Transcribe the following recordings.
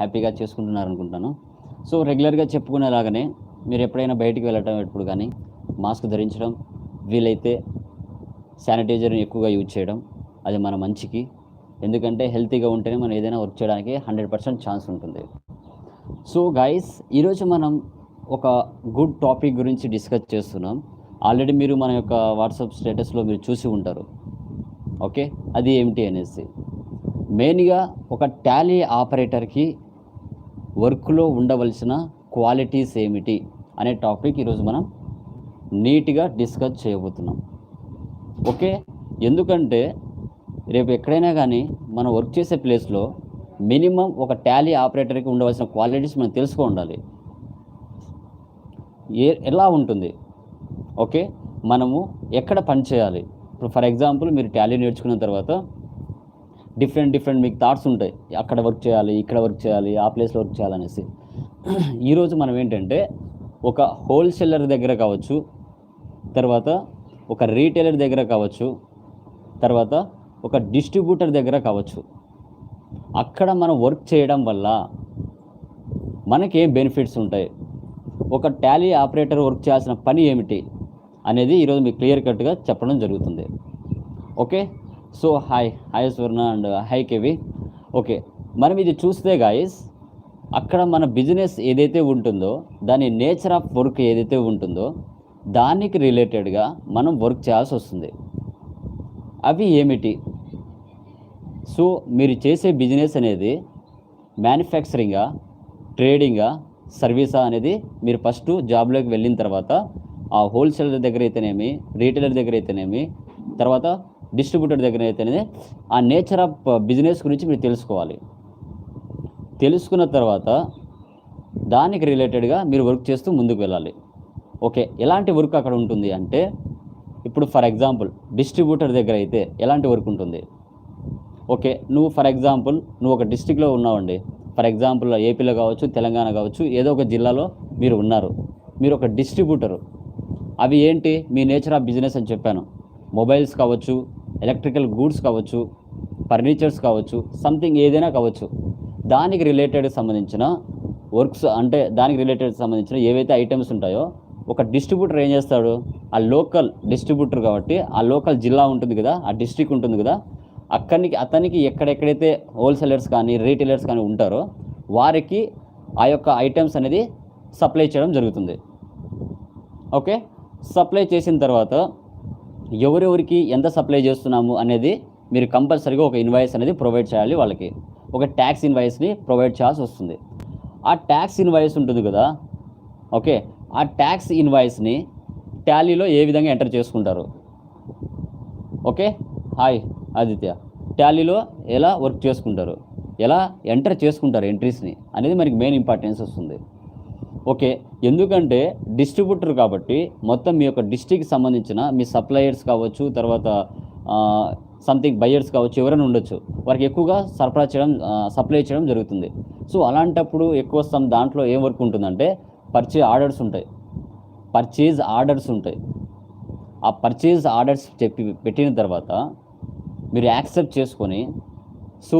హ్యాపీగా చేసుకుంటున్నారు అనుకుంటాను సో రెగ్యులర్గా చెప్పుకునేలాగానే మీరు ఎప్పుడైనా బయటికి వెళ్ళటం ఎప్పుడు కానీ మాస్క్ ధరించడం వీలైతే శానిటైజర్ని ఎక్కువగా యూజ్ చేయడం అది మన మంచికి. ఎందుకంటే హెల్తీగా ఉంటేనే మనం ఏదైనా వర్క్ చేయడానికి హండ్రెడ్ పర్సెంట్ ఛాన్స్ ఉంటుంది. సో గైస్ ఈరోజు మనం ఒక గుడ్ టాపిక్ గురించి డిస్కస్ చేస్తున్నాం. ఆల్రెడీ మీరు మన యొక్క వాట్సాప్ స్టేటస్లో మీరు చూసి ఉంటారు. ఓకే? అది ఏమిటి అనేసి. మెయిన్గా ఒక టాలీ ఆపరేటర్కి వర్క్లో ఉండవలసిన క్వాలిటీస్ ఏమిటి అనే టాపిక్ ఈరోజు మనం నీట్గా డిస్కస్ చేయబోతున్నాం. ఓకే? ఎందుకంటే రేపు ఎక్కడైనా కానీ మనం వర్క్ చేసే ప్లేస్లో మినిమం ఒక టాలీ ఆపరేటర్కి ఉండవలసిన క్వాలిటీస్ మనం తెలుసుకో ఉండాలి. ఏ ఎలా ఉంటుంది? ఓకే? మనము ఎక్కడ పని చేయాలి? ఇప్పుడు ఫర్ ఎగ్జాంపుల్ మీరు టాలీ నేర్చుకున్న తర్వాత డిఫరెంట్ డిఫరెంట్ మీకు థాట్స్ ఉంటాయి. అక్కడ వర్క్ చేయాలి ఇక్కడ వర్క్ చేయాలి ఆ ప్లేస్లో వర్క్ చేయాలనేసి. ఈరోజు మనం ఏంటంటే ఒక హోల్సేలర్ దగ్గర కావచ్చు తర్వాత ఒక రీటైలర్ దగ్గర కావచ్చు తర్వాత ఒక డిస్ట్రిబ్యూటర్ దగ్గర కావచ్చు. అక్కడ మనం వర్క్ చేయడం వల్ల మనకి ఏం బెనిఫిట్స్ ఉంటాయి? ఒక టాలీ ఆపరేటర్ వర్క్ చేయాల్సిన పని ఏమిటి? అనేది ఈరోజు మీకు క్లియర్ కట్గా చెప్పడం జరుగుతుంది. Okay? So hi hi Swarna and hi K V okay ఇది చూస్తే గాయస్ అక్కడ మన బిజినెస్ ఏదైతే ఉంటుందో దాని నేచర్ ఆఫ్ వర్క్ ఏదైతే ఉంటుందో దానికి రిలేటెడ్గా మనం వర్క్ చేయాల్సి వస్తుంది. అవి ఏమిటి? సో మీరు చేసే బిజినెస్ అనేది మ్యానుఫ్యాక్చరింగా ట్రేడింగా సర్వీసా అనేది మీరు ఫస్ట్ జాబ్లోకి వెళ్ళిన తర్వాత ఆ హోల్సేలర్ దగ్గర అయితేనేమి రీటైలర్ దగ్గర అయితేనేమి తర్వాత డిస్ట్రిబ్యూటర్ దగ్గర అయితేనే ఆ నేచర్ ఆఫ్ బిజినెస్ గురించి మీరు తెలుసుకోవాలి. తెలుసుకున్న తర్వాత దానికి రిలేటెడ్గా మీరు వర్క్ చేస్తూ ముందుకు వెళ్ళాలి. ఓకే ఎలాంటి వర్క్ అక్కడ ఉంటుంది అంటే ఇప్పుడు ఫర్ ఎగ్జాంపుల్ డిస్ట్రిబ్యూటర్ దగ్గర అయితే ఎలాంటి వర్క్ ఉంటుంది? ఓకే నువ్వు ఫర్ ఎగ్జాంపుల్ నువ్వు ఒక డిస్టిక్లో ఉన్నావండి. ఫర్ ఎగ్జాంపుల్ ఏపీలో కావచ్చు తెలంగాణ కావచ్చు ఏదో ఒక జిల్లాలో మీరు ఉన్నారు. మీరు ఒక డిస్ట్రిబ్యూటరు. అవి ఏంటి? మీ నేచర్ ఆఫ్ బిజినెస్ అని చెప్పాను. మొబైల్స్ కావచ్చు ఎలక్ట్రికల్ గూడ్స్ కావచ్చు ఫర్నిచర్స్ కావచ్చు సంథింగ్ ఏదైనా కావచ్చు. దానికి రిలేటెడ్ సంబంధించిన వర్క్స్ అంటే దానికి రిలేటెడ్ సంబంధించిన ఏవైతే ఐటమ్స్ ఉంటాయో ఒక డిస్ట్రిబ్యూటర్ ఏం చేస్తాడు? ఆ లోకల్ డిస్ట్రిబ్యూటర్ కాబట్టి ఆ లోకల్ జిల్లా ఉంటుంది కదా ఆ డిస్ట్రిక్ట్ ఉంటుంది కదా అక్కడికి అతనికి ఎక్కడెక్కడైతే హోల్సేలర్స్ కానీ రీటైలర్స్ కానీ ఉంటారో వారికి ఆ యొక్క ఐటమ్స్ అనేది సప్లై చేయడం జరుగుతుంది. ఓకే? సప్లై చేసిన తర్వాత ఎవరెవరికి ఎంత సప్లై చేస్తున్నాము అనేది మీరు కంపల్సరీగా ఒక ఇన్వాయిస్ అనేది ప్రొవైడ్ చేయాలి వాళ్ళకి. ఒక ట్యాక్స్ ఇన్వాయిస్ని ప్రొవైడ్ చేయాల్సి వస్తుంది. ఆ ట్యాక్స్ ఇన్వాయిస్ ఉంటుంది కదా ఓకే? ఆ ట్యాక్స్ ఇన్వాయిస్ని టాలీలో ఏ విధంగా ఎంటర్ చేసుకుంటారు? ఓకే? హాయ్ ఆదిత్య. టాలీలో ఎలా వర్క్ చేసుకుంటారు? ఎలా ఎంటర్ చేసుకుంటారు ఎంట్రీస్ని అనేది మనకి మెయిన్ ఇంపార్టెన్స్ వస్తుంది. ఓకే ఎందుకంటే డిస్ట్రిబ్యూటర్ కాబట్టి మొత్తం మీ యొక్క డిస్టిక్కి సంబంధించిన మీ సప్లయర్స్ కావచ్చు తర్వాత సంథింగ్ బయ్యర్స్ కావచ్చు ఎవరైనా ఉండొచ్చు. వారికి ఎక్కువగా సరఫరా చేయడం సప్లై చేయడం జరుగుతుంది. సో అలాంటప్పుడు ఎక్కువ సమ్ దాంట్లో ఏం వర్క్ ఉంటుందంటే పర్చేజ్ ఆర్డర్స్ ఉంటాయి. పర్చేజ్ ఆర్డర్స్ ఉంటాయి. ఆ పర్చేజ్ ఆర్డర్స్ చెప్పి పెట్టిన తర్వాత మీరు యాక్సెప్ట్ చేసుకొని సో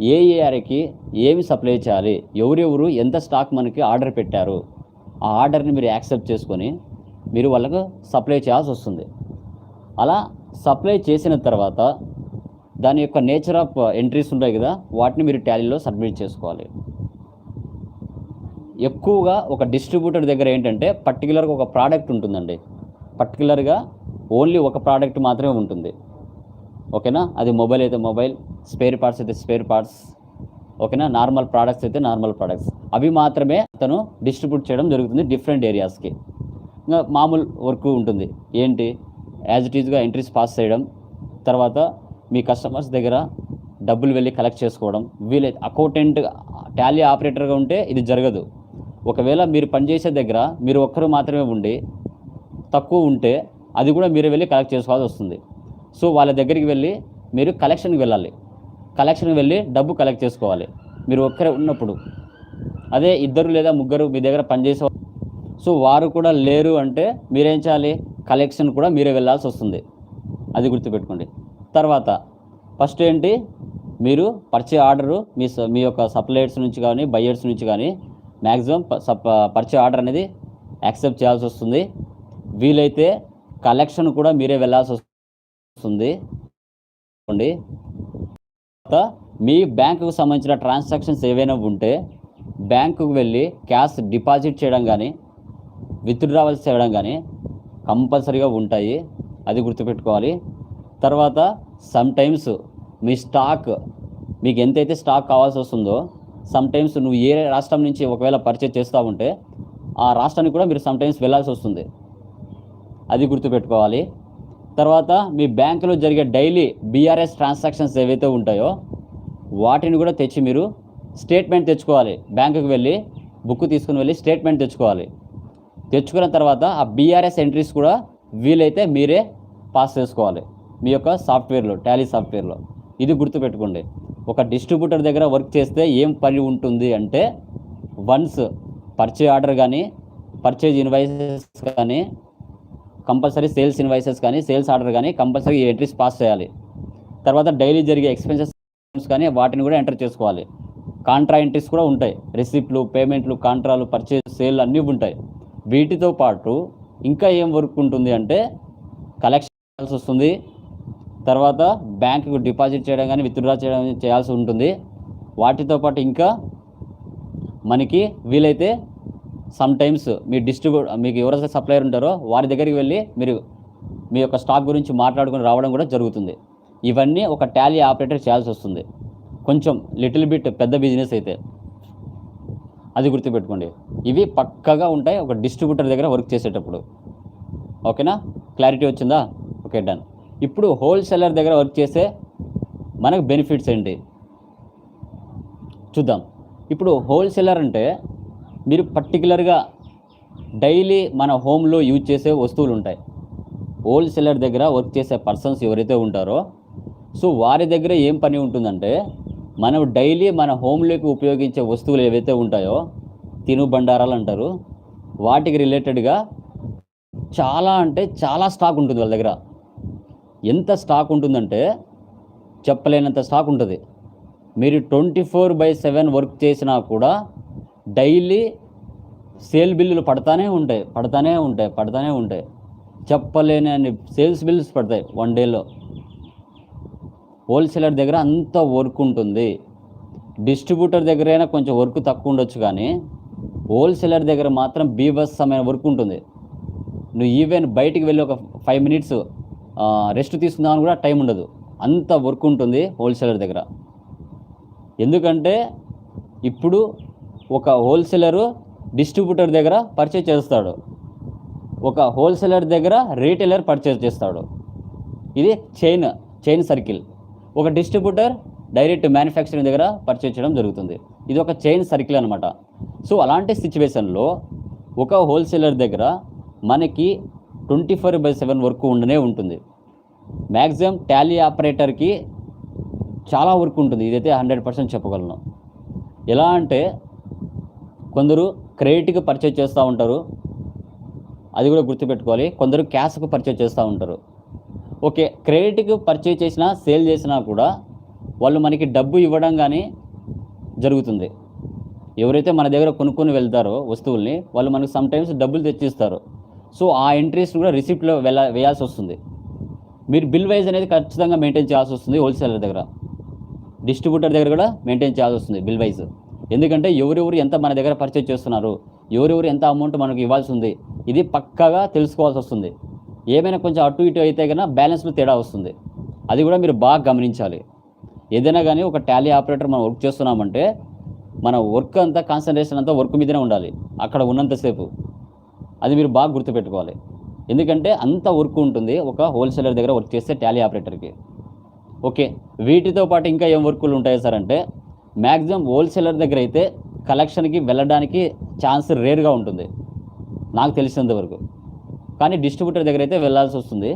ఏ ఏఆర్కి ఏమి సప్లై చేయాలి? ఎవరెవరు? ఎంత స్టాక్ మనకి ఆర్డర్ పెట్టారు? ఆ ఆర్డర్ని మీరు యాక్సెప్ట్ చేసుకొని మీరు వాళ్ళకు సప్లై చేయాల్సి వస్తుంది. అలా సప్లై చేసిన తర్వాత దాని యొక్క నేచర్ ఆఫ్ ఎంట్రీస్ ఉంటాయి కదా వాటిని మీరు టాలీలో సబ్మిట్ చేసుకోవాలి. ఎక్కువగా ఒక డిస్ట్రిబ్యూటర్ దగ్గర ఏంటంటే పర్టికులర్గా ఒక ప్రోడక్ట్ ఉంటుందండి. పర్టికులర్గా ఓన్లీ ఒక ప్రోడక్ట్ మాత్రమే ఉంటుంది. ఓకేనా? అది మొబైల్ అయితే మొబైల్ స్పేర్ పార్ట్స్ అయితే స్పేర్ పార్ట్స్ ఓకేనా? నార్మల్ ప్రోడక్ట్స్ అయితే నార్మల్ ప్రోడక్ట్స్ అవి మాత్రమే అతను డిస్ట్రిబ్యూట్ చేయడం జరుగుతుంది డిఫరెంట్ ఏరియాస్కి ఇంకా మామూలు వర్క్ ఉంటుంది. ఏంటి? యాజ్ ఇట్ ఈజ్గా ఎంట్రీస్ పాస్ చేయడం తర్వాత మీ కస్టమర్స్ దగ్గర డబ్బులు వెళ్ళి కలెక్ట్ చేసుకోవడం వీలైతే అకౌంటెంట్ టాలీ ఆపరేటర్గా ఉంటే ఇది జరగదు. ఒకవేళ మీరు పనిచేసే దగ్గర మీరు ఒక్కరు మాత్రమే ఉండి తక్కువ ఉంటే అది కూడా మీరు వెళ్ళి కలెక్ట్ చేసుకోవాల్సి వస్తుంది. సో వాళ్ళ దగ్గరికి వెళ్ళి మీరు కలెక్షన్కి వెళ్ళాలి. కలెక్షన్కి వెళ్ళి డబ్బు కలెక్ట్ చేసుకోవాలి. మీరు ఒక్కరే ఉన్నప్పుడు. అదే ఇద్దరు లేదా ముగ్గురు మీ దగ్గర పనిచేసే సో వారు కూడా లేరు అంటే మీరేం చేయాలి? కలెక్షన్ కూడా మీరే వెళ్ళాల్సి వస్తుంది. అది గుర్తుపెట్టుకోండి. తర్వాత ఫస్ట్ ఏంటి? మీరు పర్చే ఆర్డరు మీ స- మీ యొక్క సప్లయర్స్ నుంచి కానీ బయ్యర్స్ నుంచి కానీ మ్యాక్సిమం పర్చే ఆర్డర్ అనేది యాక్సెప్ట్ చేయాల్సి వస్తుంది. వీలైతే కలెక్షన్ కూడా మీరే వెళ్ళాల్సి వస్తుంది. అండి తర్వాత మీ బ్యాంకుకు సంబంధించిన ట్రాన్సాక్షన్స్ ఏవైనా ఉంటే బ్యాంకుకు వెళ్ళి క్యాష్ డిపాజిట్ చేయడం కానీ విత్డ్రావల్స్ చేయడం కానీ కంపల్సరీగా ఉంటాయి. అది గుర్తుపెట్టుకోవాలి. తర్వాత సమ్ టైమ్స్ మీ స్టాక్ మీకు ఎంతైతే స్టాక్ కావాల్సి వస్తుందో సమ్ టైమ్స్ నువ్వు ఏ రాష్ట్రం నుంచి ఒకవేళ పర్చేజ్ చేస్తూ ఉంటే ఆ రాష్ట్రానికి కూడా మీరు సమ్ టైమ్స్ వెళ్ళాల్సి వస్తుంది. అది గుర్తుపెట్టుకోవాలి. తర్వాత మీ బ్యాంకులో జరిగే డైలీ బీఆర్ఎస్ ట్రాన్సాక్షన్స్ ఏవైతే ఉంటాయో వాటిని కూడా తెచ్చి మీరు స్టేట్మెంట్ తెచ్చుకోవాలి. బ్యాంకుకి వెళ్ళి బుక్ తీసుకుని వెళ్ళి స్టేట్మెంట్ తెచ్చుకోవాలి. తెచ్చుకున్న తర్వాత ఆ బీఆర్ఎస్ ఎంట్రీస్ కూడా వీలైతే మీరే పాస్ చేసుకోవాలి. మీ యొక్క సాఫ్ట్వేర్లో టాలీ సాఫ్ట్వేర్లో. ఇది గుర్తుపెట్టుకోండి. ఒక డిస్ట్రిబ్యూటర్ దగ్గర వర్క్ చేస్తే ఏం పని ఉంటుంది అంటే వన్స్ పర్చే ఆర్డర్ కానీ పర్చేజ్ ఇన్వాయిసెస్ కానీ కంపల్సరీ సేల్స్ ఇన్వాయిసెస్ కానీ సేల్స్ ఆర్డర్ కానీ కంపల్సరీ ఎంట్రీస్ పాస్ చేయాలి. తర్వాత డైలీ జరిగే ఎక్స్పెన్సెస్ కానీ వాటిని కూడా ఎంటర్ చేసుకోవాలి. కాంట్రా ఎంట్రీస్ కూడా ఉంటాయి. రిసిప్ట్లు పేమెంట్లు కాంట్రాలు పర్చేస్ సేల్ అన్నీ ఉంటాయి. వీటితో పాటు ఇంకా ఏం వర్క్ ఉంటుంది అంటే కలెక్షన్ చేయాల్సి వస్తుంది. తర్వాత బ్యాంకుకు డిపాజిట్ చేయడం కానీ విత్డ్రా చేయడం చేయాల్సి ఉంటుంది. వాటితో పాటు ఇంకా మనకి వీలైతే సమ్టైమ్స్ మీ డిస్ట్రిబ్యూట్ మీకు ఎవరైతే సప్లయర్ ఉంటారో వారి దగ్గరికి వెళ్ళి మీరు మీ యొక్క స్టాక్ గురించి మాట్లాడుకొని రావడం కూడా జరుగుతుంది. ఇవన్నీ ఒక టాలీ ఆపరేటర్ చేయాల్సి వస్తుంది. కొంచెం లిటిల్ బిట్ పెద్ద బిజినెస్ అయితే అది గుర్తుపెట్టుకోండి. ఇవి పక్కగా ఉంటాయి ఒక డిస్ట్రిబ్యూటర్ దగ్గర వర్క్ చేసేటప్పుడు. ఓకేనా? క్లారిటీ వచ్చిందా? ఓకే డన్ ఇప్పుడు హోల్సేలర్ దగ్గర వర్క్ చేసే మనకు బెనిఫిట్స్ ఏంటి? చూద్దాం. ఇప్పుడు హోల్సేలర్ అంటే మీరు పర్టికులర్గా డైలీ మన హోమ్లో యూజ్ చేసే వస్తువులు ఉంటాయి. హోల్సేలర్ దగ్గర వర్క్ చేసే పర్సన్స్ ఎవరైతే ఉంటారో సో వారి దగ్గర ఏం పని ఉంటుందంటే మనం డైలీ మన హోమ్లోకి ఉపయోగించే వస్తువులు ఏవైతే ఉంటాయో తినుబండారాలు అంటారు వాటికి రిలేటెడ్గా చాలా అంటే చాలా స్టాక్ ఉంటుంది వాళ్ళ దగ్గర. ఎంత స్టాక్ ఉంటుందంటే చెప్పలేనంత స్టాక్ ఉంటుంది. మీరు twenty four by seven work చేసినా కూడా డైలీ సేల్ బిల్లులు పడతానే ఉంటాయి పడతానే ఉంటాయి పడతానే ఉంటాయి. చెప్పలేని అన్ని సేల్స్ బిల్స్ పడతాయి వన్ డేలో. హోల్సేలర్ దగ్గర అంత వర్క్ ఉంటుంది. డిస్ట్రిబ్యూటర్ దగ్గర అయినా కొంచెం వర్క్ తక్కువ ఉండొచ్చు కానీ హోల్సేలర్ దగ్గర మాత్రం బీభత్సమైన వర్క్ ఉంటుంది. నువ్వు ఈవెన్ బయటికి వెళ్ళి ఒక ఫైవ్ మినిట్స్ రెస్ట్ తీసుకుందామని కూడా టైం ఉండదు. అంత వర్క్ ఉంటుంది హోల్సేలర్ దగ్గర. ఎందుకంటే ఇప్పుడు ఒక హోల్సేలరు డిస్ట్రిబ్యూటర్ దగ్గర పర్చేజ్ చేస్తాడు. ఒక హోల్సేలర్ దగ్గర రీటైలర్ పర్చేజ్ చేస్తాడు. ఇది చైన్ చైన్ సర్కిల్. ఒక డిస్ట్రిబ్యూటర్ డైరెక్ట్ మ్యానుఫ్యాక్చరింగ్ దగ్గర పర్చేజ్ చేయడం జరుగుతుంది. ఇది ఒక చైన్ సర్కిల్ అనమాట సో అలాంటి సిచ్యువేషన్లో ఒక హోల్సేలర్ దగ్గర మనకి twenty four by seven work ఉండనే ఉంటుంది. మ్యాక్సిమం టాలీ ఆపరేటర్కి చాలా వర్క్ ఉంటుంది. ఇదైతే హండ్రెడ్ పర్సెంట్ చెప్పగలను. ఎలా అంటే కొందరు క్రెడిట్కి పర్చేజ్ చేస్తూ ఉంటారు. అది కూడా గుర్తుపెట్టుకోవాలి. కొందరు క్యాష్కు పర్చేజ్ చేస్తూ ఉంటారు. ఓకే క్రెడిట్కి పర్చేజ్ చేసినా సేల్ చేసినా కూడా వాళ్ళు మనకి డబ్బు ఇవ్వడం కానీ జరుగుతుంది. ఎవరైతే మన దగ్గర కొనుక్కొని వెళ్తారో వస్తువుల్ని వాళ్ళు మనకు సమ్టైమ్స్ డబ్బులు తెచ్చిస్తారు. సో ఆ ఎంట్రీస్ కూడా రిసిప్ట్లో వెళ్ళ వేయాల్సి వస్తుంది. మీరు బిల్ వైజ్ అనేది ఖచ్చితంగా మెయింటైన్ చేయాల్సి వస్తుంది హోల్సేలర్ దగ్గర. డిస్ట్రిబ్యూటర్ దగ్గర కూడా మెయింటైన్ చేయాల్సి వస్తుంది బిల్ వైజ్. ఎందుకంటే ఎవరెవరు ఎంత మన దగ్గర పర్చేజ్ చేస్తున్నారు ఎవరెవరు ఎంత అమౌంట్ మనకు ఇవ్వాల్సి ఉంది ఇది పక్కాగా తెలుసుకోవాల్సి వస్తుంది. ఏమైనా కొంచెం అటు ఇటు అయితే కన్నా బ్యాలెన్స్లో తేడా వస్తుంది. అది కూడా మీరు బాగా గమనించాలి. ఏదైనా కానీ ఒక టాలీ ఆపరేటర్ మనం వర్క్ చేస్తున్నామంటే మన వర్క్ అంతా కాన్సన్ట్రేషన్ అంతా వర్క్ మీదనే ఉండాలి అక్కడ ఉన్నంతసేపు అది మీరు బాగా గుర్తుపెట్టుకోవాలి. ఎందుకంటే అంత వర్క్ ఉంటుంది ఒక హోల్సేలర్ దగ్గర వర్క్ చేస్తే టాలీ ఆపరేటర్కి ఓకే వీటితో పాటు ఇంకా ఏం వర్కులు ఉంటాయి సార్ అంటే మ్యాక్సిమం హోల్సేలర్ దగ్గర అయితే కలెక్షన్కి వెళ్ళడానికి ఛాన్స్ రేర్గా ఉంటుంది. నాకు తెలిసినంత వరకు. కానీ డిస్ట్రిబ్యూటర్ దగ్గర అయితే వెళ్ళాల్సి వస్తుంది.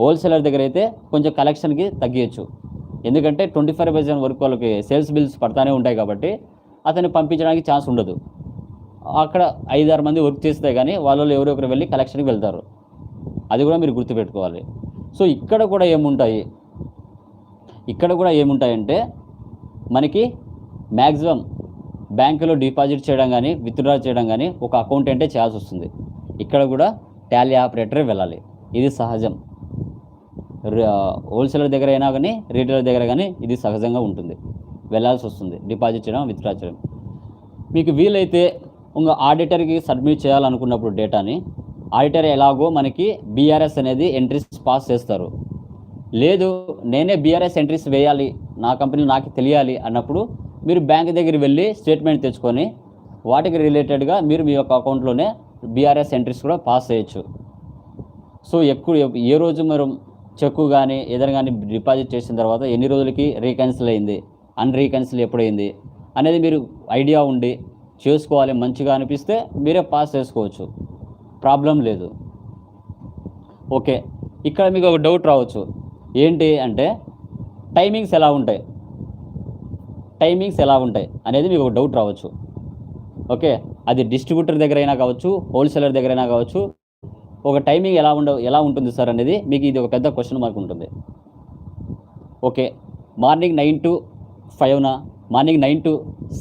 హోల్సేలర్ దగ్గర అయితే కొంచెం కలెక్షన్కి తగ్గించచ్చు ఎందుకంటే ట్వంటీ ఫైవ్ పర్సెంట్ వరకు వాళ్ళకి సేల్స్ బిల్స్ పడతానే ఉంటాయి కాబట్టి అతన్ని పంపించడానికి ఛాన్స్ ఉండదు. అక్కడ ఐదారు మంది వర్క్ చేస్తే కానీ వాళ్ళు ఎవరో ఒకరు వెళ్ళి కలెక్షన్కి వెళ్తారు. అది కూడా మీరు గుర్తుపెట్టుకోవాలి. సో ఇక్కడ కూడా ఏముంటాయి? ఇక్కడ కూడా ఏముంటాయంటే మనకి మ్యాక్సిమం బ్యాంకులో డిపాజిట్ చేయడం కానీ విత్డ్రా చేయడం కానీ ఒక అకౌంటెంటే చేయాల్సి వస్తుంది. ఇక్కడ కూడా టాలీ ఆపరేటరే వెళ్ళాలి. ఇది సహజం. హోల్సేలర్ దగ్గర అయినా కానీ రీటైలర్ దగ్గర కానీ ఇది సహజంగా ఉంటుంది. వెళ్ళాల్సి వస్తుంది. డిపాజిట్ చేయడం విత్డ్రా చేయడం. మీకు వీలైతే ఇంకా ఆడిటర్కి సబ్మిట్ చేయాలనుకున్నప్పుడు డేటాని ఆడిటర్ ఎలాగో మనకి బీఆర్ఎస్ అనేది ఎంట్రీస్ పాస్ చేస్తారు. లేదు నేనే బీఆర్ఎస్ ఎంట్రీస్ వేయాలి నా కంపెనీ నాకు తెలియాలి అన్నప్పుడు మీరు బ్యాంక్ దగ్గర వెళ్ళి స్టేట్మెంట్ తెచ్చుకొని వాటికి రిలేటెడ్గా మీరు మీ యొక్క అకౌంట్లోనే బీఆర్ఎస్ ఎంట్రీస్ కూడా పాస్ చేయొచ్చు. సో ఎక్కువ ఏ రోజు మీరు చెక్కు కానీ ఏదైనా కానీ డిపాజిట్ చేసిన తర్వాత ఎన్ని రోజులకి రీకన్సిల్ అయింది అన్ రీక్యాన్సిల్ ఎప్పుడైంది అనేది మీరు ఐడియా ఉండి చేసుకోవాలి మంచిగా అనిపిస్తే మీరే పాస్ చేసుకోవచ్చు. ప్రాబ్లం లేదు. ఓకే. ఇక్కడ మీకు ఒక డౌట్ రావచ్చు. ఏంటి అంటే టైమింగ్స్ ఎలా ఉంటాయి? టైమింగ్స్ ఎలా ఉంటాయి? అనేది మీకు ఒక డౌట్ రావచ్చు. ఓకే అది డిస్ట్రిబ్యూటర్ దగ్గర అయినా కావచ్చు హోల్సేలర్ దగ్గర అయినా కావచ్చు ఒక టైమింగ్ ఎలా ఉండ ఎలా ఉంటుంది సార్ అనేది మీకు ఇది ఒక పెద్ద క్వశ్చన్ మార్క్ ఉంటుంది. ఓకే మార్నింగ్ నైన్ టు ఫైవ్నా మార్నింగ్ నైన్ టు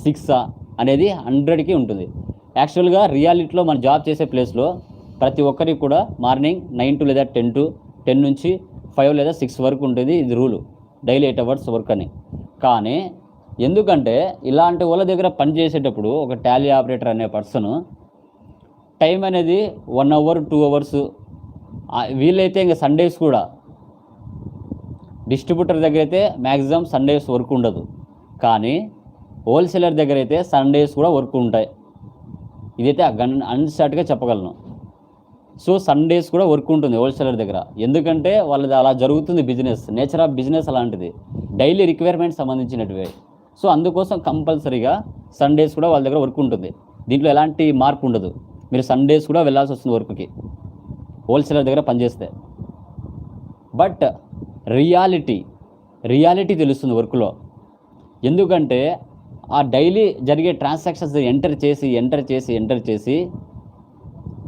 సిక్సా అనేది హండ్రెడ్కి ఉంటుంది. యాక్చువల్గా రియాలిటీలో మనం జాబ్ చేసే ప్లేస్లో ప్రతి ఒక్కరికి కూడా మార్నింగ్ నైన్ టు లేదా టెన్ టు టెన్ నుంచి ఫైవ్ లేదా సిక్స్ వరకు ఉంటుంది ఇది rule daily eight hours work అని. కానీ ఎందుకంటే ఇలాంటి వాళ్ళ దగ్గర పని చేసేటప్పుడు ఒక టాలీ ఆపరేటర్ అనే పర్సన్ టైం అనేది వన్ అవర్ టూ అవర్స్ వీలైతే ఇంకా సండేస్ కూడా డిస్ట్రిబ్యూటర్ దగ్గర అయితే మ్యాక్సిమం సండేస్ వర్క్ ఉండదు. కానీ హోల్సేలర్ దగ్గర అయితే సండేస్ కూడా వర్క్ ఉంటాయి. ఇదైతే గన్ అన్స్టార్ట్గా చెప్పగలను. సో సండేస్ కూడా వర్క్ ఉంటుంది హోల్సేలర్ దగ్గర. ఎందుకంటే వాళ్ళది అలా జరుగుతుంది బిజినెస్ నేచర్ ఆఫ్ బిజినెస్ అలాంటిది. డైలీ రిక్వైర్మెంట్ సంబంధించినటివే. సో అందుకోసం కంపల్సరీగా సండేస్ కూడా వాళ్ళ దగ్గర వర్క్ ఉంటుంది. దీంట్లో ఎలాంటి మార్పు ఉండదు. మీరు సండేస్ కూడా వెళ్ళాల్సి వస్తుంది వర్క్కి హోల్సేలర్ దగ్గర పనిచేస్తే. బట్ రియాలిటీ రియాలిటీ తెలుస్తుంది వర్క్లో ఎందుకంటే ఆ డైలీ జరిగే ట్రాన్సాక్షన్స్ ఎంటర్ చేసి ఎంటర్ చేసి ఎంటర్ చేసి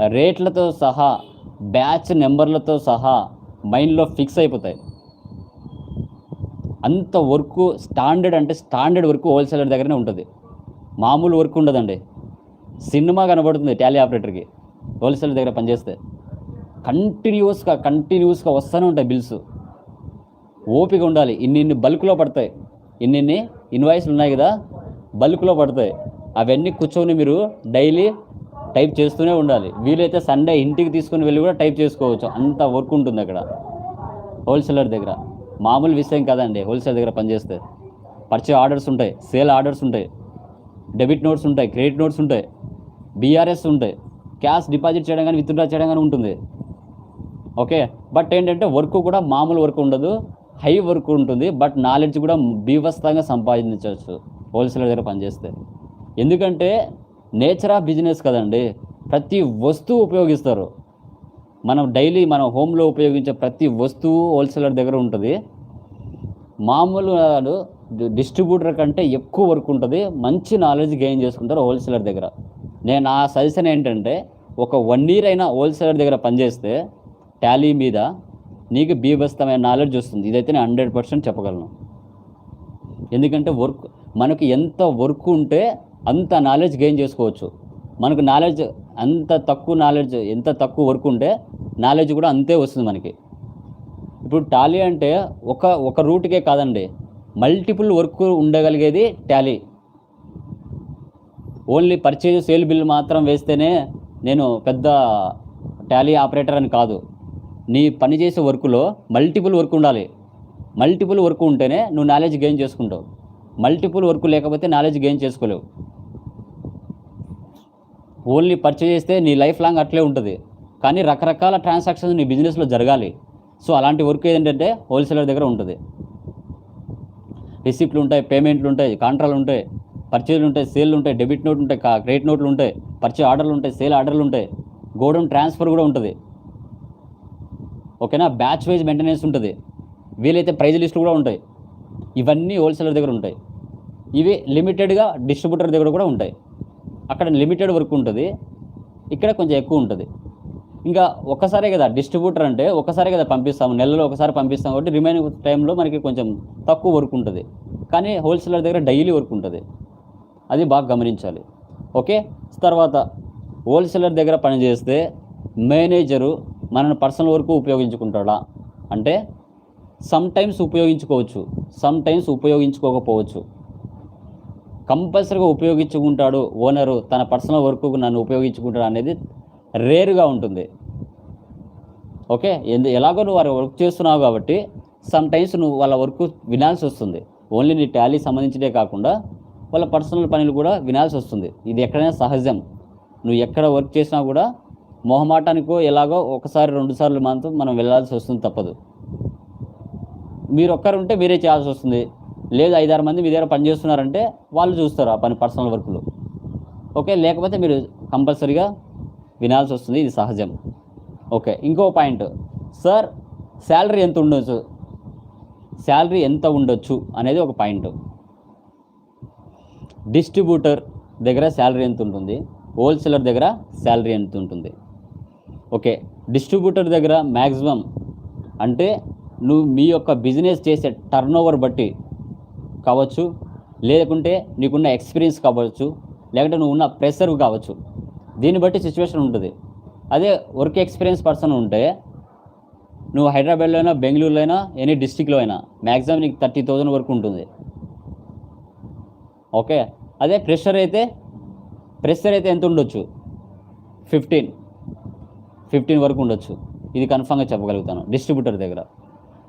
రేట్లతో సహా బ్యాచ్ నెంబర్లతో సహా మైండ్లో ఫిక్స్ అయిపోతాయి. అంత వర్క్ స్టాండర్డ్ అంటే స్టాండర్డ్ వర్క్ హోల్సేలర్ దగ్గరనే ఉంటుంది. మామూలు వర్క్ ఉండదండి. సినిమా కనబడుతుంది టాలీ ఆపరేటర్కి హోల్సేలర్ దగ్గర పనిచేస్తే. కంటిన్యూస్గా కంటిన్యూస్గా వస్తూనే ఉంటాయి బిల్స్. ఓపిక ఉండాలి. ఇన్ని ఇన్ని బల్క్లో పడతాయి. ఇన్ని ఇన్ని ఇన్వాయిస్లు ఉన్నాయి కదా బల్క్లో పడతాయి. అవన్నీ కూర్చొని మీరు డైలీ టైప్ చేస్తూనే ఉండాలి. వీలైతే సండే ఇంటికి తీసుకుని వెళ్ళి కూడా టైప్ చేసుకోవచ్చు. అంత వర్క్ ఉంటుంది అక్కడ. హోల్సేలర్ దగ్గర. మామూలు విషయం కాదండి హోల్సేల్ దగ్గర పనిచేస్తే పర్చే ఆర్డర్స్ ఉంటాయి. సేల్ ఆర్డర్స్ ఉంటాయి. డెబిట్ నోట్స్ ఉంటాయి. క్రెడిట్ నోట్స్ ఉంటాయి. బీఆర్ఎస్ ఉంటాయి. క్యాష్ డిపాజిట్ చేయడం కానీ విత్డ్రా చేయడం కానీ ఉంటుంది. ఓకే? బట్ ఏంటంటే వర్క్ కూడా మామూలు వర్క్ ఉండదు. హై వర్క్ ఉంటుంది. బట్ నాలెడ్జ్ కూడా బీభస్తంగా సంపాదించవచ్చు హోల్సేలర్ దగ్గర పనిచేస్తే ఎందుకంటే నేచర్ ఆఫ్ బిజినెస్ కదండి. ప్రతి వస్తువు ఉపయోగిస్తారు. మనం డైలీ మనం హోమ్లో ఉపయోగించే ప్రతి వస్తువు హోల్సేలర్ దగ్గర ఉంటుంది. మామూలు డిస్ట్రిబ్యూటర్ కంటే ఎక్కువ వర్క్ ఉంటుంది. మంచి నాలెడ్జ్ గెయిన్ చేసుకుంటారు హోల్సేలర్ దగ్గర. నేను నా సజెషన్ ఏంటంటే ఒక వన్ ఇయర్ అయినా హోల్సేలర్ దగ్గర పనిచేస్తే టాలీ మీద నీకు బీభస్తమైన నాలెడ్జ్ వస్తుంది. ఇదైతే నేను హండ్రెడ్ పర్సెంట్ చెప్పగలను. ఎందుకంటే వర్క్ మనకు ఎంత వర్క్ ఉంటే అంత నాలెడ్జ్ గెయిన్ చేసుకోవచ్చు. మనకు నాలెడ్జ్ అంత తక్కువ నాలెడ్జ్ ఎంత తక్కువ వర్క్ ఉంటే నాలెడ్జ్ కూడా అంతే వస్తుంది మనకి. ఇప్పుడు టాలీ అంటే ఒక ఒక రూట్కే కాదండి. Multiple work ఉండగలిగేది Tally only purchase sale bill మాత్రం వేస్తేనే నేను పెద్ద టాలీ ఆపరేటర్ అని కాదు. నీ పని చేసే వర్క్లో మల్టిపుల్ వర్క్ ఉండాలి. మల్టిపుల్ వర్క్ ఉంటేనే నువ్వు నాలెడ్జ్ గెయిన్ చేసుకుంటావు. మల్టిపుల్ వర్క్ లేకపోతే నాలెడ్జ్ గెయిన్ చేసుకోలేవు. ఓన్లీ పర్చేజ్ చేస్తే నీ లైఫ్ లాంగ్ అట్లే ఉంటుంది. కానీ రకరకాల ట్రాన్సాక్షన్స్ నీ బిజినెస్లో జరగాలి. సో అలాంటి వర్క్ ఏంటంటే హోల్సేలర్ దగ్గర ఉంటుంది. రిసిప్ట్లు ఉంటాయి పేమెంట్లు ఉంటాయి కాంట్రాలు ఉంటాయి పర్చేజ్లు ఉంటాయి సేల్లు ఉంటాయి డెబిట్ నోట్ ఉంటాయి కా- క్రెడిట్ నోట్లు ఉంటాయి పర్చేజ్ ఆర్డర్లు ఉంటాయి సేల్ ఆర్డర్లు ఉంటాయి గోడౌన్ ట్రాన్స్ఫర్ కూడా ఉంటుంది. ఓకేనా? బ్యాచ్ వైజ్ మెయింటెనెన్స్ ఉంటుంది. వీలైతే ప్రైజ్ లిస్టులు కూడా ఉంటాయి. ఇవన్నీ హోల్సేలర్ దగ్గర ఉంటాయి. ఇవి లిమిటెడ్గా డిస్ట్రిబ్యూటర్ దగ్గర కూడా ఉంటాయి. అక్కడ లిమిటెడ్ వర్క్ ఉంటుంది. ఇక్కడ కొంచెం ఎక్కువ ఉంటుంది. ఇంకా ఒక్కసారే కదా డిస్ట్రిబ్యూటర్ అంటే ఒకసారి కదా పంపిస్తాము. నెలలో ఒకసారి పంపిస్తాం కాబట్టి రిమైనింగ్ టైంలో మనకి కొంచెం తక్కువ వర్క్ ఉంటుంది. కానీ హోల్సేలర్ దగ్గర డైలీ వర్క్ ఉంటుంది. అది బాగా గమనించాలి. ఓకే? తర్వాత హోల్సేలర్ దగ్గర పనిచేస్తే మేనేజరు మనని పర్సనల్ వరకు ఉపయోగించుకుంటాడా? అంటే సమ్ టైమ్స్ ఉపయోగించుకోవచ్చు. సమ్ టైమ్స్ ఉపయోగించుకోకపోవచ్చు. కంపల్సరీగా ఉపయోగించుకుంటాడు ఓనరు తన పర్సనల్ వర్క్కు నన్ను ఉపయోగించుకుంటాడు అనేది రేరుగా ఉంటుంది. ఓకే? ఎందు ఎలాగో నువ్వు వారు వర్క్ చేస్తున్నావు కాబట్టి సమ్ టైమ్స్ నువ్వు వాళ్ళ వర్క్ వినాల్సి వస్తుంది. ఓన్లీ నీ టాలీ సంబంధించినే కాకుండా వాళ్ళ పర్సనల్ పనులు కూడా వినాల్సి వస్తుంది. ఇది ఎక్కడైనా సహజం. నువ్వు ఎక్కడ వర్క్ చేసినా కూడా మొహమాటానికో ఎలాగో ఒకసారి రెండు సార్లు మాత్రం మనం వెళ్ళాల్సి వస్తుంది తప్పదు. మీరు ఒక్కరు ఉంటే మీరే చేయాల్సి వస్తుంది లేదు ఐదారు మంది మీ దగ్గర పని చేస్తున్నారంటే వాళ్ళు చూస్తారు ఆ పని పర్సనల్ వర్క్లు. ఓకే? లేకపోతే మీరు కంపల్సరీగా వినాల్సి వస్తుంది ఇది సహజం. ఓకే? ఇంకో పాయింట్. సార్ శాలరీ ఎంత ఉండొచ్చు? శాలరీ ఎంత ఉండొచ్చు? అనేది ఒక పాయింట్. డిస్ట్రిబ్యూటర్ దగ్గర శాలరీ ఎంత ఉంటుంది? హోల్సేలర్ దగ్గర శాలరీ ఎంత ఉంటుంది? ఓకే? డిస్ట్రిబ్యూటర్ దగ్గర మ్యాక్సిమం అంటే నువ్వు మీ యొక్క బిజినెస్ చేసే టర్న్ ఓవర్ బట్టి కావచ్చు లేకుంటే నీకున్న ఎక్స్పీరియన్స్ కావచ్చు లేకుంటే నువ్వు ఉన్న ప్రెషర్ కావచ్చు. దీన్ని బట్టి సిచ్యువేషన్ ఉంటుంది. అదే వర్క్ ఎక్స్పీరియన్స్ పర్సన్ ఉంటే నువ్వు హైదరాబాద్లో అయినా బెంగళూరులో అయినా ఎనీ డిస్టిక్లో అయినా మ్యాక్సిమం నీకు థర్టీ థౌజండ్ వరకు ఉంటుంది. ఓకే? అదే ప్రెషర్ అయితే ప్రెషర్ అయితే ఎంత ఉండొచ్చు? ఫిఫ్టీన్ ఫిఫ్టీన్ వరకు ఉండొచ్చు. ఇది కన్ఫామ్గా చెప్పగలుగుతాను. డిస్ట్రిబ్యూటర్ దగ్గర.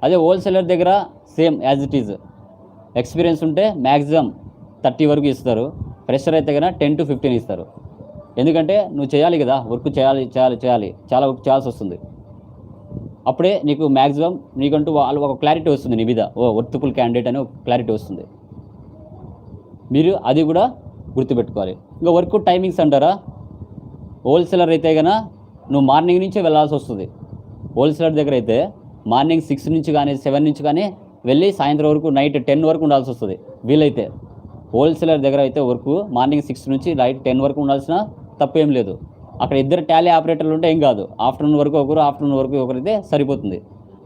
అదే హోల్సేలర్ దగ్గర same as it is. Experience ఉంటే మ్యాక్సిమం థర్టీ వరకు ఇస్తారు. ప్రెషర్ అయితే కన్నా టెన్ టు ఫిఫ్టీన్ ఇస్తారు. ఎందుకంటే నువ్వు చేయాలి కదా వర్క్ చేయాలి చేయాలి చేయాలి చాలా వర్క్ చేయాల్సి వస్తుంది. అప్పుడే నీకు మ్యాక్సిమం నీకంటూ వాళ్ళు ఒక క్లారిటీ వస్తుంది నీ మీద. ఓ వర్త్ఫుల్ క్యాండిడేట్ అని ఒక క్లారిటీ వస్తుంది. మీరు అది కూడా గుర్తుపెట్టుకోవాలి. ఇంకా వర్క్ టైమింగ్స్ అంటారా? హోల్సేలర్ అయితే కనుక నువ్వు మార్నింగ్ నుంచే వెళ్ళాల్సి వస్తుంది. హోల్సేలర్ దగ్గర అయితే మార్నింగ్ సిక్స్ నుంచి కానీ సెవెన్ నుంచి కానీ వెళ్ళి సాయంత్రం వరకు నైట్ టెన్ వరకు ఉండాల్సి వస్తుంది. వీలైతే హోల్సేలర్ దగ్గర అయితే వర్క్ మార్నింగ్ సిక్స్ నుంచి నైట్ టెన్ వరకు ఉండాల్సిన తప్పు ఏం లేదు. అక్కడ ఇద్దరు టాలీ ఆపరేటర్లు ఉంటే ఏం కాదు. ఆఫ్టర్నూన్ వరకు ఒకరు ఆఫ్టర్నూన్ వరకు ఒకరైతే సరిపోతుంది.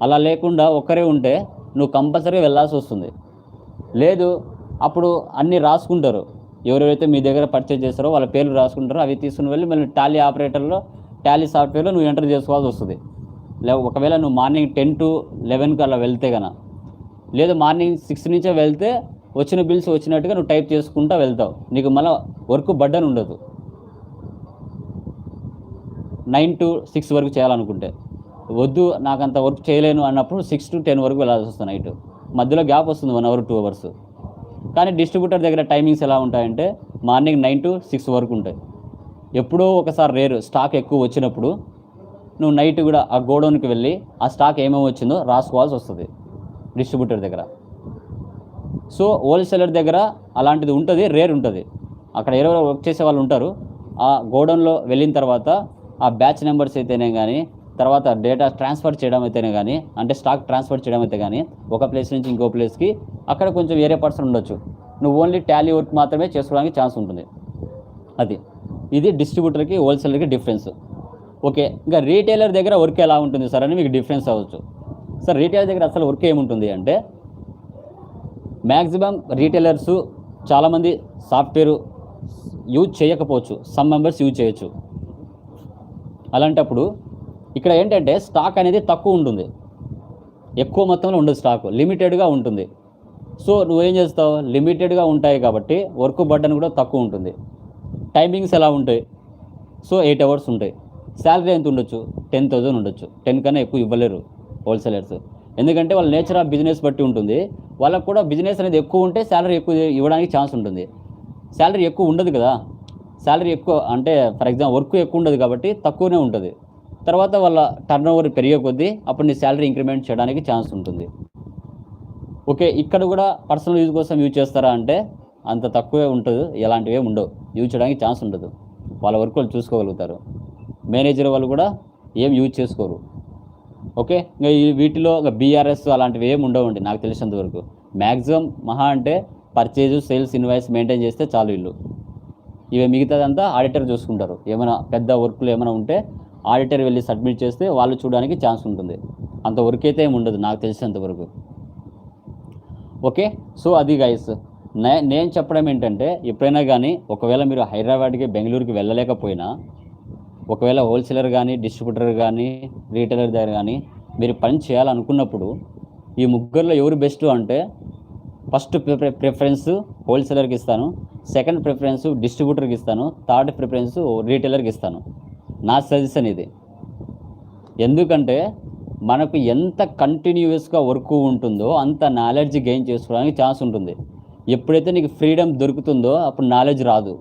అలా లేకుండా ఒక్కరే ఉంటే నువ్వు కంపల్సరీగా వెళ్ళాల్సి వస్తుంది. లేదు అప్పుడు అన్నీ రాసుకుంటారు. ఎవరెవరైతే మీ దగ్గర పర్చేజ్ చేస్తారో వాళ్ళ పేర్లు రాసుకుంటారో అవి తీసుకుని వెళ్ళి మళ్ళీ టాలీ ఆపరేటర్లో టాలీ సాఫ్ట్వేర్లో నువ్వు ఎంటర్ చేసుకోవాల్సి వస్తుంది. లే ఒకవేళ నువ్వు మార్నింగ్ టెన్ టు లెవెన్కి అలా వెళ్తే గన లేదు మార్నింగ్ సిక్స్ నుంచే వెళ్తే వచ్చిన బిల్స్ వచ్చినట్టుగా నువ్వు టైప్ చేసుకుంటా వెళ్తావు. నీకు మళ్ళీ వర్క్ బడ్డన్ ఉండదు. నైన్ టు సిక్స్ వరకు చేయాలనుకుంటే. వద్దు నాకు అంత వర్క్ చేయలేను అన్నప్పుడు సిక్స్ టు టెన్ వరకు వెళ్ళాల్సి వస్తుంది నైట్. మధ్యలో గ్యాప్ వస్తుంది వన్ అవర్ టూ అవర్స్. కానీ డిస్ట్రిబ్యూటర్ దగ్గర టైమింగ్స్ ఎలా ఉంటాయంటే మార్నింగ్ నైన్ టు సిక్స్ వరకు ఉంటాయి. ఎప్పుడో ఒకసారి రేరు స్టాక్ ఎక్కువ వచ్చినప్పుడు నువ్వు నైట్ కూడా ఆ గోడౌన్కి వెళ్ళి ఆ స్టాక్ ఏమేమి వచ్చిందో రాసుకోవాల్సి వస్తుంది డిస్ట్రిబ్యూటర్ దగ్గర. సో హోల్సేలర్ దగ్గర అలాంటిది ఉంటుంది రేర్ ఉంటుంది. అక్కడ ఎవరో వర్క్ చేసే వాళ్ళు ఉంటారు ఆ గోడౌన్లో వెళ్ళిన తర్వాత ఆ బ్యాచ్ నెంబర్స్ అయితేనే కానీ తర్వాత డేటా ట్రాన్స్ఫర్ చేయడం అయితేనే కానీ అంటే స్టాక్ ట్రాన్స్ఫర్ చేయడం అయితే కానీ ఒక ప్లేస్ నుంచి ఇంకో ప్లేస్కి అక్కడ కొంచెం వేరే పర్సన్ ఉండొచ్చు. నువ్వు ఓన్లీ టాలీ వర్క్ మాత్రమే చేసుకోవడానికి ఛాన్స్ ఉంటుంది. అది. ఇది డిస్ట్రిబ్యూటర్కి హోల్సేలర్కి డిఫరెన్స్ ఓకే ఇంకా రీటైలర్ దగ్గర వర్క్ ఎలా ఉంటుంది సార్ అని మీకు డిఫరెన్స్ అవ్వచ్చు. సార్ రీటైలర్ దగ్గర అసలు వర్క్ ఏముంటుంది అంటే మ్యాక్సిమం రీటైలర్స్ చాలామంది సాఫ్ట్వేర్ యూజ్ చేయకపోవచ్చు సమ్ మెంబర్స్ యూజ్ చేయొచ్చు. అలాంటప్పుడు ఇక్కడ ఏంటంటే స్టాక్ అనేది తక్కువ ఉంటుంది. ఎక్కువ మొత్తంలో ఉండదు స్టాక్ లిమిటెడ్గా ఉంటుంది. సో నువ్వేం చేస్తావు? లిమిటెడ్గా ఉంటాయి కాబట్టి వర్క్ బర్డన్ కూడా తక్కువ ఉంటుంది. టైమింగ్స్ ఎలా ఉంటాయి? సో ఎయిట్ అవర్స్ ఉంటాయి. శాలరీ ఎంత ఉండొచ్చు? టెన్ థౌజండ్ ఉండొచ్చు. టెన్ కన్నా ఎక్కువ ఇవ్వలేరు హోల్సేలర్స్ ఎందుకంటే వాళ్ళ నేచర్ ఆఫ్ బిజినెస్ బట్టి ఉంటుంది. వాళ్ళకు కూడా బిజినెస్ అనేది ఎక్కువ ఉంటే శాలరీ ఎక్కువ ఇవ్వడానికి ఛాన్స్ ఉంటుంది. శాలరీ ఎక్కువ ఉండదు కదా. శాలరీ ఎక్కువ అంటే ఫర్ ఎగ్జాంపుల్ వర్క్ ఎక్కువ ఉండదు కాబట్టి తక్కువనే ఉంటుంది. తర్వాత వాళ్ళ టర్న్ ఓవర్ పెరిగే కొద్దీ అప్పుడు నీ శాలరీ ఇంక్రిమెంట్ చేయడానికి ఛాన్స్ ఉంటుంది. ఓకే ఇక్కడ కూడా పర్సనల్ యూజ్ కోసం యూజ్ చేస్తారా అంటే అంత తక్కువే ఉంటుంది. ఎలాంటివి ఉండవు. యూజ్ చేయడానికి ఛాన్స్ ఉండదు. వాళ్ళ వర్క్ వాళ్ళు చూసుకోగలుగుతారు. మేనేజర్ వాళ్ళు కూడా ఏం యూజ్ చేసుకోరు. ఓకే? ఇంకా వీటిలో ఇంకా బీఆర్ఎస్ అలాంటివి ఏమి ఉండవండి నాకు తెలిసినంత వరకు. మ్యాక్సిమం మహా అంటే పర్చేజ్ సేల్స్ ఇన్వాయిస్ మెయింటైన్ చేస్తే చాలు వీళ్ళు. ఇవి మిగతాదంతా ఆడిటర్ చూసుకుంటారు. ఏమైనా పెద్ద వర్క్లు ఏమైనా ఉంటే ఆడిటర్ వెళ్ళి సబ్మిట్ చేస్తే వాళ్ళు చూడడానికి ఛాన్స్ ఉంటుంది. అంత వర్క్ అయితే ఏమి ఉండదు నాకు తెలిసినంత వరకు. ఓకే? సో అది గైస్ నే నేను చెప్పడం ఏంటంటే ఎప్పుడైనా కానీ ఒకవేళ మీరు హైదరాబాద్కి బెంగళూరుకి వెళ్ళలేకపోయినా ఒకవేళ హోల్సేలర్ కానీ డిస్ట్రిబ్యూటర్ కానీ రీటైలర్ దగ్గర కానీ మీరు పని చేయాలనుకున్నప్పుడు ఈ ముగ్గురులో ఎవరు బెస్ట్ అంటే ఫస్ట్ ప్రిఫరెన్స్ హోల్సేలర్కి ఇస్తాను. సెకండ్ ప్రిఫరెన్స్ డిస్ట్రిబ్యూటర్కి ఇస్తాను. థర్డ్ ప్రిఫరెన్స్ రీటైలర్కి ఇస్తాను. నా సజెషన్ ఇది. ఎందుకంటే మనకు ఎంత కంటిన్యూస్గా వర్క్ ఉంటుందో అంత నాలెడ్జ్ గెయిన్ చేసుకోవడానికి ఛాన్స్ ఉంటుంది. ఎప్పుడైతే నీకు ఫ్రీడమ్ దొరుకుతుందో అప్పుడు నాలెడ్జ్ రాదు.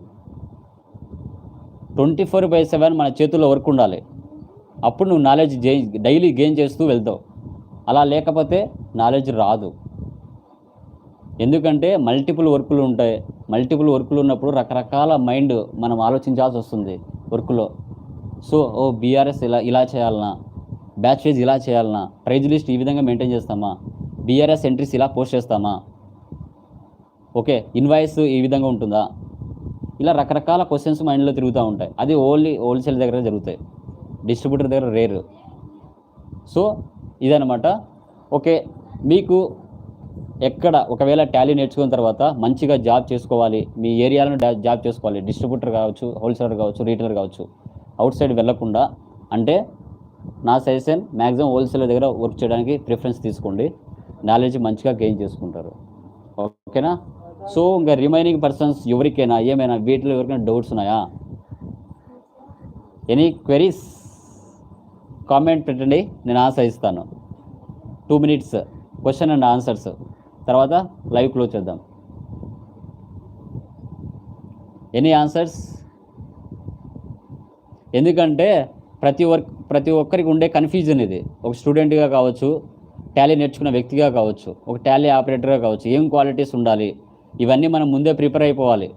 ట్వంటీ ఫోర్ బై సెవెన్ మన చేతుల్లో వర్క్ ఉండాలి. అప్పుడు నువ్వు నాలెడ్జ్ డైలీ గెయిన్ చేస్తూ వెళ్తావు. అలా లేకపోతే నాలెడ్జ్ రాదు. ఎందుకంటే మల్టిపుల్ వర్కులు ఉంటాయి. మల్టిపుల్ వర్కులు ఉన్నప్పుడు రకరకాల మైండ్ మనం ఆలోచించాల్సి వస్తుంది వర్క్లో సో ఓ బీఆర్ఎస్ ఇలా ఇలా చేయాలనా? బ్యాచ్ ఫేజ్ ఇలా చేయాలనా? ప్రైజ్ లిస్ట్ ఈ విధంగా మెయింటైన్ చేస్తామా? బీఆర్ఎస్ ఎంట్రీస్ ఇలా పోస్ట్ చేస్తామా? ఓకే ఇన్వాయిస్ ఈ విధంగా ఉంటుందా? ఇలా రకరకాల క్వశ్చన్స్ మైండ్లో తిరుగుతూ ఉంటాయి. అది ఓన్లీ హోల్సేల్ దగ్గర జరుగుతాయి. డిస్ట్రిబ్యూటర్ దగ్గర రేరు సో ఇదనమాట ఓకే మీకు ఎక్కడ ఒకవేళ టాలీ నేర్చుకున్న తర్వాత మంచిగా జాబ్ చేసుకోవాలి మీ ఏరియాలను జాబ్ చేసుకోవాలి. డిస్ట్రిబ్యూటర్ కావచ్చు హోల్సేలర్ కావచ్చు రీటైలర్ కావచ్చు. అవుట్ సైడ్ వెళ్ళకుండా అంటే నా సజెషన్ మ్యాక్సిమం హోల్సేలర్ దగ్గర వర్క్ చేయడానికి ప్రిఫరెన్స్ తీసుకోండి. నాలెడ్జ్ మంచిగా గెయిన్ చేసుకుంటారు. ఓకేనా సో ఇంకా రిమైనింగ్ పర్సన్స్ ఎవరికైనా ఏమైనా వీటిలో ఎవరికైనా డౌట్స్ ఉన్నాయా? ఎనీ క్వెరీస్ కామెంట్ పెట్టండి నేను ఆన్సర్ ఇస్తాను. Two minutes question and answers తర్వాత లైవ్ క్లోజ్ చేద్దాం. ఎనీ ఆన్సర్స్ ఎందుకంటే ప్రతి వర్క్ ప్రతి ఒక్కరికి ఉండే కన్ఫ్యూజన్ ఇది. ఒక స్టూడెంట్గా కావచ్చు టాలీ నేర్చుకున్న వ్యక్తిగా కావచ్చు ఒక టాలీ ఆపరేటర్గా కావచ్చు ఏం క్వాలిటీస్ ఉండాలి? ఇవన్నీ మనం ముందే ప్రిపేర్ అయిపోవాలి.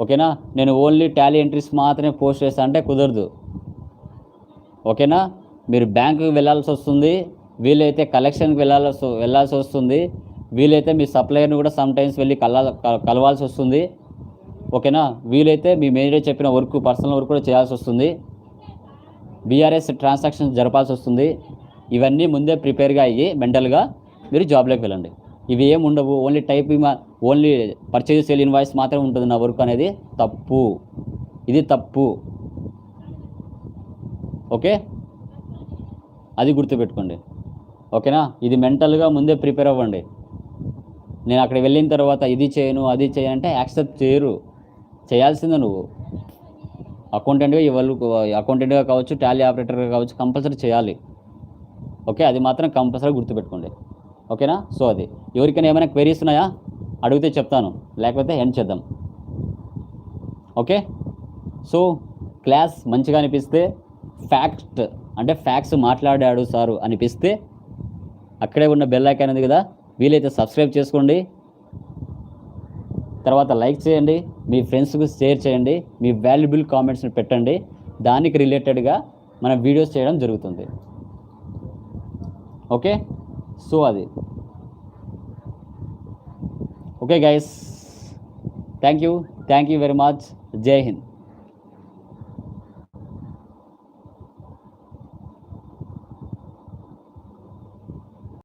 ఓకేనా? నేను ఓన్లీ టాలీ ఎంట్రీస్ మాత్రమే పోస్ట్ చేస్తా అంటే కుదరదు. ఓకేనా? మీరు బ్యాంకుకి వెళ్ళాల్సి వస్తుంది. వీలైతే కలెక్షన్కి వెళ్ళాల్సి వెళ్ళాల్సి వస్తుంది. వీలైతే మీ సప్లయర్ని కూడా సమ్ టైమ్స్ వెళ్ళి కల కలవాల్సి వస్తుంది. ఓకేనా? వీలైతే మీ మేనేజర్ చెప్పిన వర్క్ పర్సనల్ వర్క్ కూడా చేయాల్సి వస్తుంది. బీఆర్ఎస్ ట్రాన్సాక్షన్ జరపాల్సి వస్తుంది. ఇవన్నీ ముందే ప్రిపేర్గా అయ్యి మెంటల్గా మీరు జాబ్లోకి వెళ్ళండి. ఇవి ఏమి ఉండవు. Only typing only purchase sale invoice మాత్రమే ఉంటుంది నా వర్క్ అనేది. తప్పు. ఇది తప్పు. ఓకే? అది గుర్తుపెట్టుకోండి. ఓకేనా? ఇది మెంటల్గా ముందే ప్రిపేర్ అవ్వండి. నేను అక్కడ వెళ్ళిన తర్వాత ఇది చేయను అది చేయను అంటే యాక్సెప్ట్ చేయరు. చేయాల్సిందే నువ్వు. అకౌంటెంట్గా ఇవాళ అకౌంటెంట్గా కావచ్చు టాలీ ఆపరేటర్గా కావచ్చు కంపల్సరీ చేయాలి. ఓకే? అది మాత్రం కంపల్సరీ గుర్తుపెట్టుకోండి. ఓకేనా? సో అది. ఎవరికైనా ఏమైనా క్వెరీస్ ఉన్నాయా? అడిగితే చెప్తాను. లేకపోతే ఎండ్ చేద్దాం. ఓకే? సో క్లాస్ మంచిగా అనిపిస్తే ఫ్యాక్ట్ అంటే ఫ్యాక్ట్స్ మాట్లాడాడు సారు అనిపిస్తే అక్కడే ఉన్న బెల్ ఐకాన్ ఉంది కదా వీలైతే సబ్స్క్రైబ్ చేసుకోండి. తర్వాత లైక్ చేయండి మీ ఫ్రెండ్స్కి షేర్ చేయండి మీ వాల్యుబుల్ కామెంట్స్ని పెట్టండి. దానికి రిలేటెడ్గా మనం వీడియోస్ చేయడం జరుగుతుంది. ఓకే? సో అది. Okay guys thank you thank you very much జై హింద్